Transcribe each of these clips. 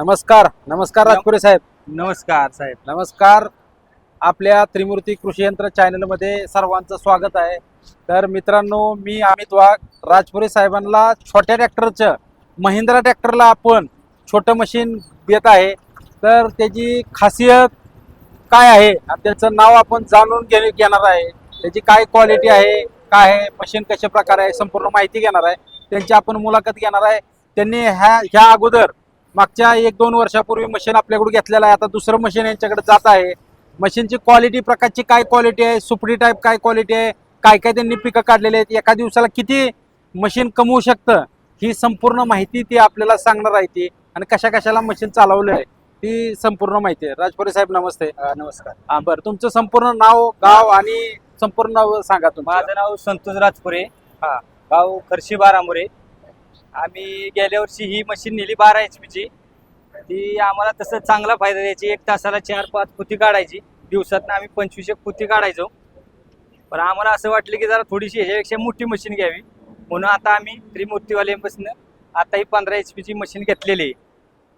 नमस्कार नमस्कार राजपुरे साहेब. नमस्कार साहेब. नमस्कार. आपल्या त्रिमूर्ती कृषी यंत्र चॅनलमध्ये सर्वांचं स्वागत आहे. तर मित्रांनो मी अमित वाघ राजपुरे साहेबांना छोट्या ट्रॅक्टरचं महिंद्रा ट्रॅक्टरला आपण छोटं मशीन देत आहे. तर त्याची खासियत काय आहे? आणि त्याचं नाव आपण जाणून घे घेणार आहे. त्याची काय क्वालिटी आहे? काय आहे? मशीन कशा प्रकारे आहे? संपूर्ण माहिती घेणार आहे. त्यांची आपण मुलाखत घेणार आहे. त्यांनी ह्या ह्या अगोदर मागच्या एक दोन वर्षापूर्वी मशीन आपल्याकडून घेतलेलं आहे. आता दुसरं मशीन यांच्याकडे जात आहे. मशीनची क्वालिटी प्रकारची काय क्वालिटी आहे? सुपडी टाईप काय क्वालिटी आहे? काय काय त्यांनी पिकं काढलेली आहेत? एका दिवसाला किती मशीन कमवू शकतं? ही संपूर्ण माहिती ती आपल्याला सांगणार आहे ती. आणि कशा कशाला मशीन चालवलं आहे ती संपूर्ण माहिती आहे. राजपुरे साहेब नमस्ते. नमस्कार. हा बरं. तुमचं संपूर्ण नाव गाव आणि संपूर्ण नाव सांगा तुमचं. माझं नाव संतोष राजपुरे. हा. गाव खर्शी बारामुरे. आम्ही गेल्या वर्षी ही मशीन नेली बारा एच ची. ती आम्हाला तसं चांगला फायदा द्यायची. एक तासाला चार पाच पुती काढायची. दिवसातनं आम्ही पंचवीस एक पुती काढायचो. पण आम्हाला असं वाटलं की जरा थोडीशी ह्याच्यापेक्षा मोठी मशीन घ्यावी. म्हणून आता आम्ही त्रिमूर्तीवाल्यापासून आता ही पंधरा एच ची मशीन घेतलेली आहे.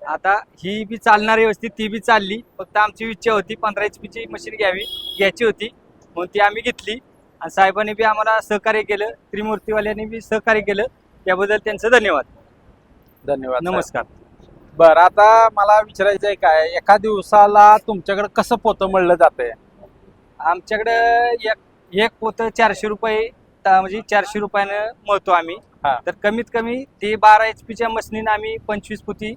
आता ही बी चालणार व्यवस्थित ती बी चालली. फक्त आमची इच्छा होती पंधरा एच ची मशीन घ्यावी घ्यायची होती. म्हणून ती आम्ही घेतली. आणि साहेबांनी बी आम्हाला सहकार्य केलं. त्रिमूर्तीवाल्यांनी बी सहकार्य केलं. त्याबद्दल त्यांचं धन्यवाद. धन्यवाद नमस्कार. बरं आता मला विचारायचं आहे काय एका दिवसाला तुमच्याकडे कसं पोतं मळलं जातंय? आमच्याकडं एक एक पोतं चारशे रुपये ता- म्हणजे चारशे रुपयानं मळतो आम्ही. हा. तर कमीत कमी ते बारा एच पीच्या मशीनीनं आम्ही पंचवीस पोती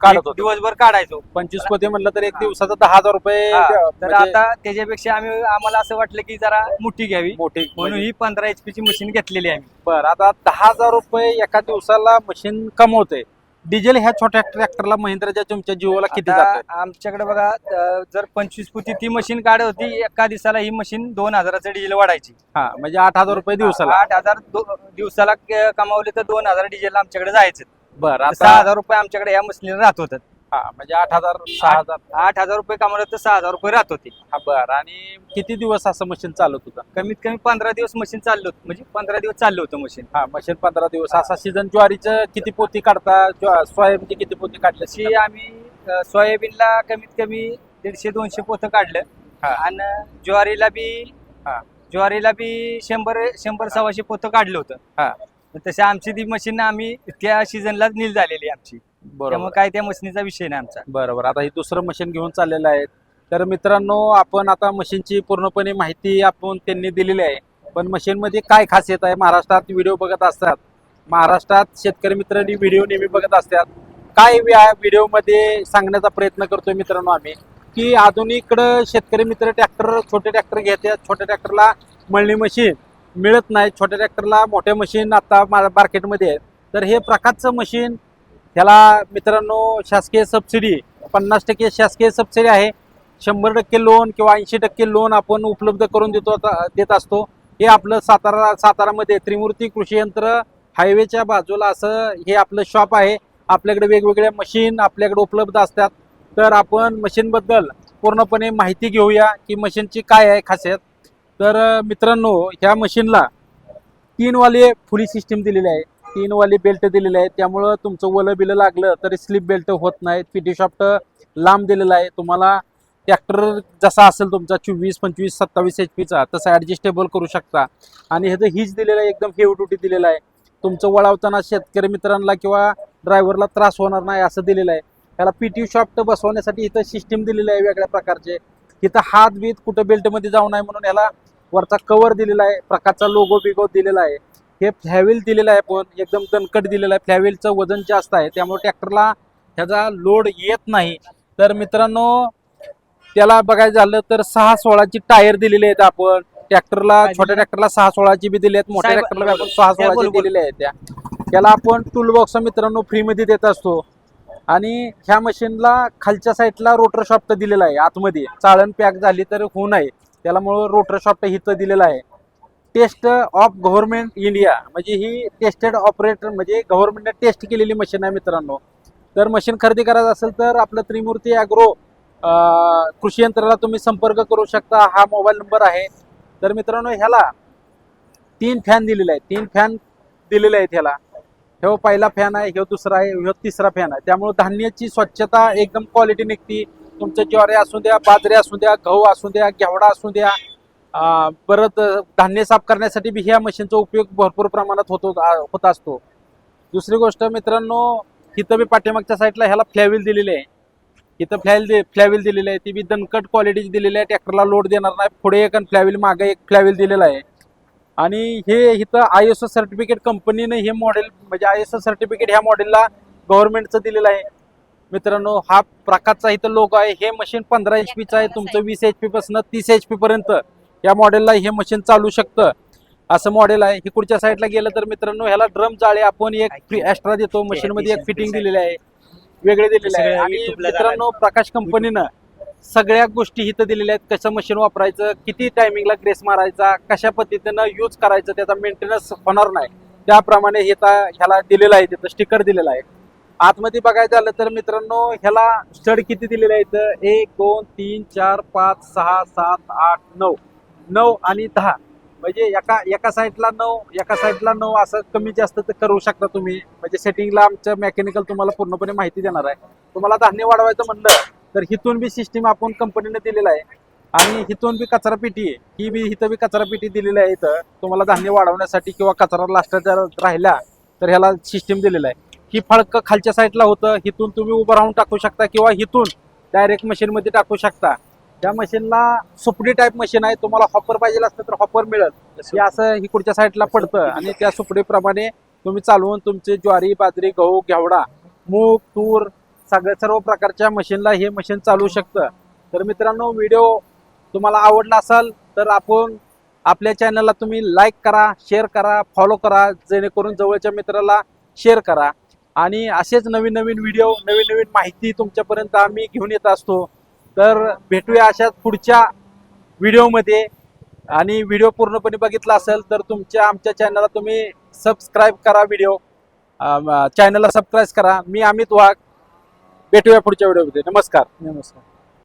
काढत एक होतो. दिवसभर काढायचो. पंचवीस पोते म्हणलं तर एक दिवसाचं दहा हजार रुपये तर म्हणजे आता त्याच्यापेक्षा आम्ही आम्हाला असं वाटलं की जरा मोठी घ्यावी. मोठी म्हणून म्हणजे- ही पंधरा एच ची मशीन घेतलेली आहे आम्ही. बरं आता दहा हजार रुपये एका दिवसाला मशीन कमवते. डिझेल ह्या छोट्या ट्रॅक्टरला महिंद्राच्या तुमच्या जीवाला किती आता जाते आमच्याकडे बघा अं, जर पंचवीस फुटी ती मशीन काढत होती एका दिवसाला ही मशीन दोन हजाराचं डिझेल वाढायची. हा म्हणजे आठ हजार रुपये दिवसाला. आठ हजार दो- दिवसाला क- कमावले तर दोन हजार डिझेल आमच्याकडे जायचे बरं सहा आता हजार रुपये आमच्याकडे या मशीनीला राहत होतात हा म्हणजे आठ हजार सहा हजार. आठ हजार रुपये कमावले तर सहा हजार रुपये राहत होते. हा बरं आणि किती दिवस असं मशीन चालत होतं? कमीत कमी पंधरा दिवस मशीन चाललं होतं म्हणजे पंधरा दिवस चाललं होतं मशीन. हा मशीन पंधरा दिवस. असा सीझन ज्वारीचं किती पोती काढता? ज्वा- सोयाबीनची किती पोती काढली? तशी आम्ही अं, सोयाबीनला कमीत कमी दीडशे दोनशे पोतं काढलं. हा. आणि ज्वारीला बी हा. ज्वारीला बी शंभर शंभर सव्वाशे पोतं काढलं होतं. हा. तसे आमची ती मशीन आम्ही त्या सीझनला नील झालेली आहे आमची. बरोबर. काय त्या मशीनीचा विषय नाही आमचा. बरोबर. आता हे दुसरं मशीन घेऊन चाललेलं आहे. तर मित्रांनो आपण आता मशीनची पूर्णपणे माहिती आपण त्यांनी दिलेली आहे. पण मशीनमध्ये काय खासियत आहे? महाराष्ट्रात व्हिडिओ बघत असतात. महाराष्ट्रात शेतकरी मित्रांनी व्हिडिओ नेहमी बघत असतात. काय या व्हिडिओमध्ये सांगण्याचा प्रयत्न करतोय मित्रांनो आम्ही? की आधुनिकडं शेतकरी मित्र ट्रॅक्टर छोटे ट्रॅक्टर घेतात छोट्या ट्रॅक्टरला मळणी मशीन मिळत नाही. छोट्या ट्रॅक्टरला मोठे मशीन आता मार्केटमध्ये आहे तर हे प्रकारचं मशीन ह्याला मित्रांनो शासकीय सबसिडी पन्नास टक्के शासकीय सबसिडी आहे. शंभर टक्के लोन किंवा ऐंशी टक्के लोन आपण उपलब्ध करून देतो देत असतो. हे आपलं सातारा सातारामध्ये त्रिमूर्ती कृषी यंत्र हायवेच्या बाजूला असं हे आपलं शॉप आहे. आपल्याकडे वेगवेगळ्या मशीन आपल्याकडे उपलब्ध असतात. तर आपण मशीनबद्दल पूर्णपणे माहिती घेऊया की मशीनची काय आहे खासियत. तर मित्रांनो ह्या मशीनला तीनवाले फुली सिस्टीम दिलेली आहे. तीनवाली बेल्ट दिलेले आहे. त्यामुळं तुमचं वलं बिलं लागलं तरी स्लिप बेल्ट होत नाही पीटी शॉफ्ट लांब दिलेला आहे. तुम्हाला ट्रॅक्टर जसा असेल तुमचा चोवीस पंचवीस सत्तावीस एच पीचा तसा ॲडजस्टेबल करू शकता. आणि ह्याचं हीच दिलेलं आहे. एकदम हेवी ड्युटी दिलेलं आहे. तुमचं वळवताना शेतकरी मित्रांना किंवा ड्रायव्हरला त्रास होणार नाही असं दिलेलं आहे. त्याला पी टी शॉफ्ट बसवण्यासाठी इथं सिस्टीम दिलेली आहे वेगळ्या प्रकारचे. इथं हात बीत कुठं बेल्टमध्ये जाऊ नये म्हणून याला वरचा कवर दिलेला आहे प्रकारचा लोगो बिगो दिलेला आहे. हे फ्लॅवेल दिलेलं आहे पण एकदम दणकट दिलेलं आहे. फ्लॅवेलचं वजन जास्त आहे. त्यामुळे ट्रॅक्टरला ह्याचा लोड येत नाही. तर मित्रांनो त्याला बघायचं झालं तर सहा सोळाची टायर दिलेली आहेत आपण. ट्रॅक्टरला छोट्या ट्रॅक्टरला सहा सोळाची बी दिली आहेत मोठ्या ट्रॅक्टरला आपण सहा सोळाची. दिलेल्या आहेत त्या. त्याला आपण टूल बॉक्स मित्रांनो फ्रीमध्ये देत असतो. आणि ह्या मशीनला खालच्या साईडला रोटर शॉफ्ट दिलेला आहे. आतमध्ये चाळण पॅक झाली तर होऊ नये. त्यालामुळं रोटर शॉफ्ट हिथं दिलेलं आहे. टेस्ट ऑफ गव्हर्नमेंट इंडिया म्हणजे ही टेस्टेड ऑपरेटर म्हणजे गव्हर्नमेंटने टेस्ट केलेली मशीन आहे मित्रांनो. तर मशीन खरेदी करायचं असेल तर आपलं त्रिमूर्ती ॲग्रो कृषी यंत्राला तुम्ही संपर्क करू शकता. हा मोबाईल नंबर आहे. तर मित्रांनो ह्याला तीन फॅन दिलेले आहेत. तीन फॅन दिलेले आहेत ह्याला. ह्यो पहिला फॅन आहे ह्यो दुसरा आहे ह्यो तिसरा फॅन आहे. त्यामुळे धान्याची स्वच्छता एकदम क्वालिटी निघती. तुमचं ज्वारी असू द्या बाजरी असू द्या गहू असू द्या घेवडा असू द्या परत धान्य साफ करण्यासाठी बी ह्या मशीनचा उपयोग भरपूर प्रमाणात होतो होत असतो. दुसरी गोष्ट मित्रांनो इथं बी पाठीमागच्या साईडला ह्याला फ्लॅविल दिलेली आहे. इथं फ्लॅविल दे फ्लॅविल दिलेली आहे. ती बी दणकट क्वालिटीची दिलेली आहे. ट्रॅक्टरला लोड देणार नाही. पुढे एक आणि फ्लॅविल मागे एक फ्लॅविल दिलेला आहे. आणि हे इथं आय एस ओ सर्टिफिकेट कंपनीने हे मॉडेल म्हणजे आय एस ओ सर्टिफिकेट ह्या मॉडेलला गव्हर्नमेंटचं दिलेलं आहे. मित्रांनो हा प्रकारचा इथं लोक आहे. हे मशीन पंधरा एच पीचं आहे. तुमचं वीस एच पी पासून तीस एच पी पर्यंत या मॉडेलला हे मशीन चालू शकतं. असं मॉडेल आहे. हे पुढच्या साईडला गेलं तर मित्रांनो ह्याला ड्रम जाळे आपण एक फ्री एक्स्ट्रा देतो. मशीन मध्ये एक फिटिंग दिलेली आहे. वेगळे दिलेले आहे. आणि मित्रांनो प्रकाश कंपनीनं सगळ्या गोष्टी इथं दिलेल्या आहेत. कसं मशीन वापरायचं किती टायमिंगला ग्रेस मारायचा कशा पद्धतीनं यूज करायचं त्याचा मेंटेनन्स होणार नाही. त्याप्रमाणे हे ह्याला दिलेलं आहे. तिथं स्टिकर दिलेलं आहे. आतमध्ये बघायचं झालं तर मित्रांनो ह्याला स्टड किती दिलेले आहेत? एक दोन तीन चार पाच सहा सात आठ नऊ. नऊ आणि दहा. म्हणजे एका एका साईडला नऊ एका साईडला नऊ असं कमी जास्त तर करू शकता तुम्ही. म्हणजे सेटिंगला आमचं मेकॅनिकल तुम्हाला पूर्णपणे माहिती देणार आहे. तुम्हाला धान्य वाढवायचं म्हणलं तर हिथून बी सिस्टीम आपण कंपनीने दिलेला आहे. आणि हिथून बी कचरा पेटी आहे. ही बी इथं बी कचरा पेटी दिलेली आहे इथं. तुम्हाला धान्य वाढवण्यासाठी किंवा कचरा लास्ट जर राहिला तर ह्याला सिस्टीम दिलेला आहे. ही फळक खालच्या साईडला होतं हिथून तुम्ही उभं राहून टाकू शकता किंवा हिथून डायरेक्ट मशीनमध्ये टाकू शकता. त्या मशीनला सुपडी टाईप मशीन आहे तुम्हाला हॉपर पाहिजे असतं तर हॉपर मिळत हे असं ही पुढच्या साईडला पडतं आणि त्या सुपडीप्रमाणे तुम्ही चालवून तुमचे ज्वारी बाजरी गहू घेवडा मूग तूर सगळ्या सर्व प्रकारच्या मशीनला हे मशीन चालवू शकतं. तर मित्रांनो व्हिडिओ तुम्हाला आवडला असेल तर आपण आपल्या चॅनलला तुम्ही लाईक करा शेअर करा फॉलो करा जेणेकरून जवळच्या मित्राला शेअर करा. आणि असेच नवीन नवीन व्हिडिओ नवीन नवीन माहिती तुमच्यापर्यंत आम्ही घेऊन येत असतो. तर भेटूया अशाच पुढच्या व्हिडिओमध्ये आणि व्हिडिओ पूर्णपणे बघितला असेल तर तुमच्या आमच्या चॅनलला तुम्ही सबस्क्राईब करा व्हिडिओ चॅनलला सबस्क्राईब करा. मी अमित वाघ. भेटूया पुढच्या व्हिडिओमध्ये नमस्कार. नमस्कार.